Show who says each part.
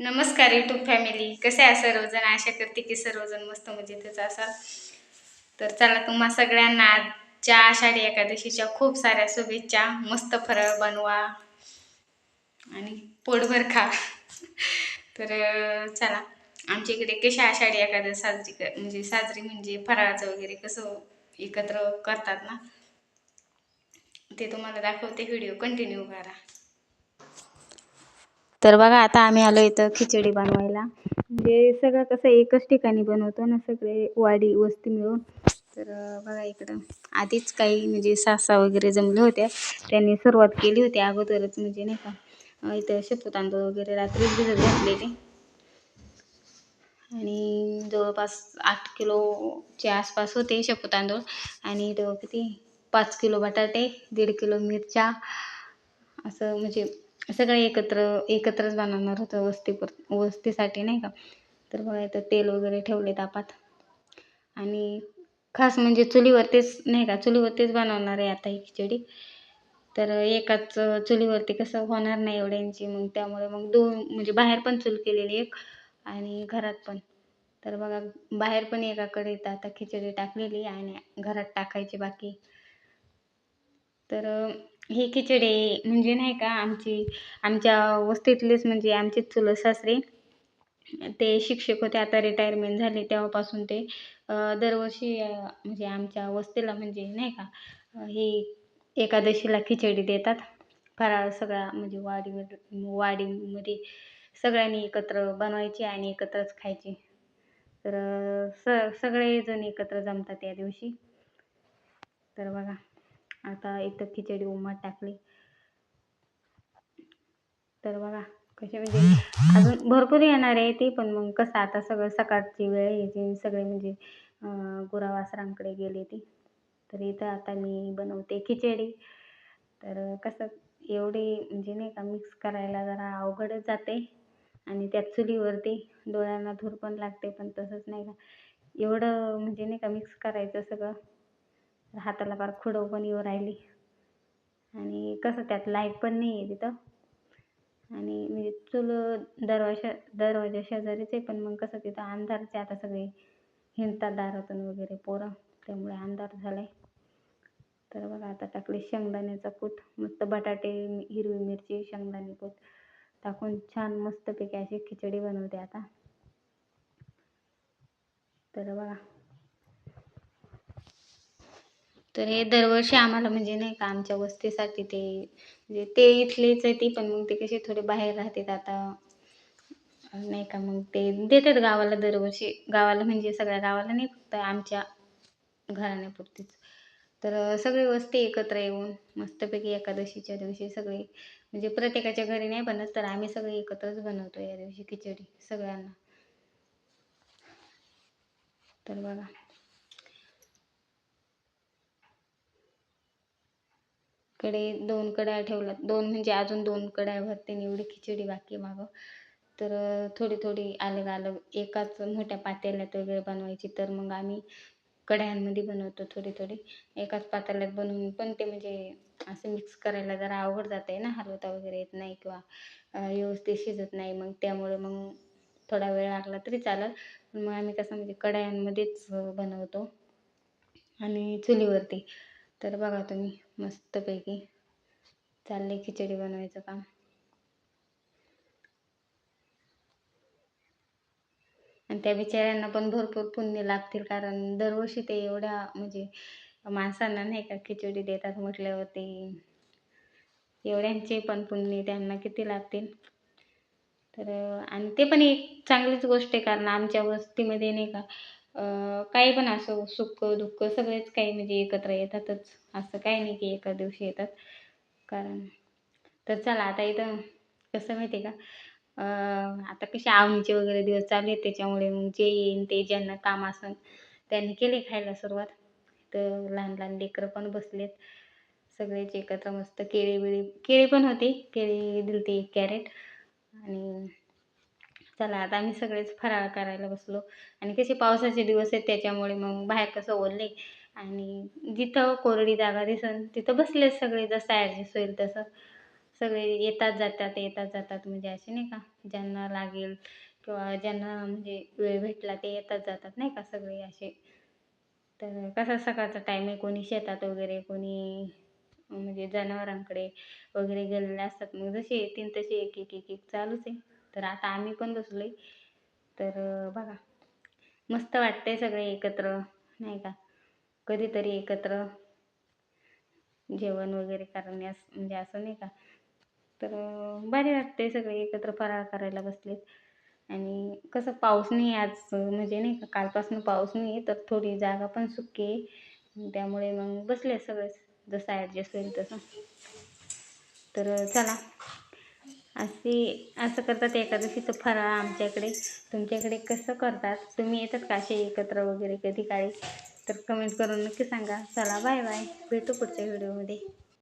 Speaker 1: नमस्कार YouTube family कसे आहे सर्वजण? आशा करते की सर्वजण मस्त मजेतच असाल. तर चला तुम्हा सगळ्यांना आजच्या आषाढी एकादशीच्या खूप साऱ्या शुभेच्छा. मस्त फराळ बनवा आणि पोटभर खा. तर चला. आमच्या इकडे कशी आषाढी एकादशी साजरी कर म्हणजे साजरी म्हणजे फराळाचं वगैरे कसं एकत्र करतात ना ते तुम्हाला दाखवते. व्हिडिओ कंटिन्यू करा. तर बघा आता आम्ही आलो इथं खिचडी बनवायला. म्हणजे सगळं कसं एकच ठिकाणी बनवतो ना सगळे वाडी वस्ती मिळून. तर बघा इकडं. आधीच काही म्हणजे सासा वगैरे जमल्या होत्या. त्यांनी सुरुवात केली होती अगोदरच म्हणजे नाही का. इथं शेपू तांदूळ वगैरे रात्रीच भिजत घातलेले आणि जवळपास आठ किलोच्या आसपास होते शेपू तांदूळ आणि किती? पाच किलो बटाटे दीड किलो मिरच्या. असं म्हणजे सगळे एकत्र एकत्रच बनवणार होतं वस्तीपर वस्तीसाठी नाही का? तर बघा इथं तेल वगैरे ठेवले तापात. आणि खास म्हणजे चुलीवरतीच नाही का? चुलीवरतीच बनवणार आहे आता ही खिचडी. तर एकाच चुलीवरती कसं होणार नाही एवढ्यांची. मग त्यामुळे मग दोन म्हणजे बाहेर पण चूल केलेली एक आणि घरात पण. तर बघा बाहेर पण एकाकडे आता खिचडी टाकलेली आणि घरात टाकायची बाकी. तर ही खिचडी म्हणजे नाही का आमची आमच्या वस्तीतलेच म्हणजे आमचेच चुलत सासरे ते शिक्षक होते. आता रिटायरमेंट झाले तेव्हापासून ते दरवर्षी म्हणजे आमच्या वस्तीला म्हणजे नाही का ही एकादशीला खिचडी देतात. फराळ सगळा म्हणजे वाडीमध्ये वाडीमध्ये सगळ्यांनी एकत्र बनवायची आणि एकत्रच खायची. तर स सगळेजण एकत्र जमतात त्या दिवशी. तर बघा. आता इथं खिचडी उमट टाकली. तर बघा कसे म्हणजे अजून भरपूर येणार आहे ते पण मग कसं आता सगळं सकाळची वेळ यायची सगळे म्हणजे गुरावासरांकडे गेले ती. तर इथं आता मी बनवते खिचडी. तर कसं एवढी म्हणजे नाही का मिक्स करायला जरा अवघडच जाते. आणि त्यात चुलीवरती डोळ्यांना धूर पण लागते पण तसंच नाही का. एवढं म्हणजे नाही का मिक्स करायचं सगळं. हाताला फार खुडव पण येऊ राहिली. आणि कसं त्यात लाइट पण नाही आहे तिथं. आणि म्हणजे चूल दरवाजा दरवाजा शेजारीच आहे पण मग कसं तिथं अंधारचे आता सगळे. हिंडतात दारातून वगैरे पोरं त्यामुळे अंधार झालाय. तर बघा आता टाकले शेंगदाण्याचा कूट. मस्त बटाटे हिरवी मिरची शेंगदाणे कूट. टाकून छान मस्तपैकी अशी खिचडी बनवते आता. तर बघा. तर हे दरवर्षी आम्हाला म्हणजे नाही का आमच्या वस्तीसाठी ते म्हणजे ते इथलेच आहे ती पण मग ते कसे थोडे बाहेर राहतात आता. नाही का मग ते देतात गावाला दरवर्षी. गावाला म्हणजे सगळ्या गावाला नाही फक्त आमच्या घराण्यापुरतीच. तर सगळी वस्ती एकत्र येऊन मस्तपैकी एकादशीच्या दिवशी सगळे म्हणजे प्रत्येकाच्या घरी नाही बनत तर आम्ही सगळे एकत्रच बनवतो या दिवशी खिचडी सगळ्यांना. तर बघा. कडे दोन कढया ठेवल्या दोन म्हणजे अजून दोन कड्या भरते आणि एवढी खिचडी बाकी मागं. तर थोडी थोडी अलग अलग एकाच मोठ्या पातेल्यात वगैरे बनवायची. तर मग आम्ही कढयांमध्ये बनवतो थोडी थोडी. एकाच पातेल्यात बनवून पण ते म्हणजे असं मिक्स करायला जरा अवघड जाते आहे ना. हलवता वगैरे येत नाही किंवा व्यवस्थित शिजत नाही. मग त्यामुळे मग थोडा वेळ लागला तरी चालेल. पण मग आम्ही कसं म्हणजे कढयांमध्येच बनवतो. आणि चुलीवरती. तर बघा तुम्ही मस्तपैकी चाललंय खिचडी बनवायचं काम. आणि त्या बिचाऱ्यांना पण भरपूर पुण्य लागतील कारण दरवर्षी ते एवढ्या म्हणजे माणसांना नाही का खिचडी देतात म्हटल्यावरती एवढ्यांचे पण पुण्य त्यांना किती लागतील. तर आणि ते पण एक चांगलीच गोष्ट आहे कारण आमच्या वस्तीमध्ये नाही का काही पण असो सुख दुःख सगळेच काही म्हणजे एकत्र येतातच. असं काही नाही की एका दिवशी येतात. कारण तर चला आता इथं कसं माहिती आहे का? आता कसे आमचे वगैरे दिवस चालू आहेत त्याच्यामुळे मग जे येईन ते ज्यांना काम असन त्यांनी केले खायला सुरुवात. तर लहान लहान लेकरं पण बसलेत. सगळेच एकत्र मस्त केळी बिळी केळी पण होते. केळी दिलते एक कॅरेट. आणि चला आता आम्ही सगळेच फराळ करायला बसलो. आणि कसे पावसाचे दिवस आहेत त्याच्यामुळे मग बाहेर कसं ओरले आणि जिथं कोरडी जागा दिसन तिथं बसले सगळे जसं ॲडजस्ट होईल तसं. सगळे येतात जातात येतात जातात म्हणजे असे नाही का? ज्यांना लागेल किंवा ज्यांना म्हणजे वेळ भेटला ते येतात जातात नाही का सगळे असे. तर कसा सकाळचा टाईम आहे कोणी शेतात वगैरे कोणी म्हणजे जनावरांकडे वगैरे गेलेले असतात मग जसे येतील तसे एक एक एक एक चालूच आहे. तर आता आम्ही पण बसलो आहे तर बघा. मस्त वाटतंय सगळे एकत्र नाही का? कधीतरी एकत्र जेवण वगैरे करण्यास म्हणजे असं नाही का? तर भारी वाटते सगळे एकत्र फराळ करायला बसलेत. आणि कसं पाऊस नाही आज म्हणजे नाही का? कालपासून पाऊस नाही आहे तर थोडी जागा पण सुकी आहे. त्यामुळे मग बसले सगळेच जसं ॲडजस्ट होईल तसं. तर चला. असे असं करतात एकादशीचं फराळ आमच्याकडे तुमच्याकडे कसं करतात? तुम्ही येतात का असे एकत्र वगैरे कधी काळी तर कमेंट करून नक्की सांगा. चला बाय बाय भेटू पुढच्या व्हिडिओमध्ये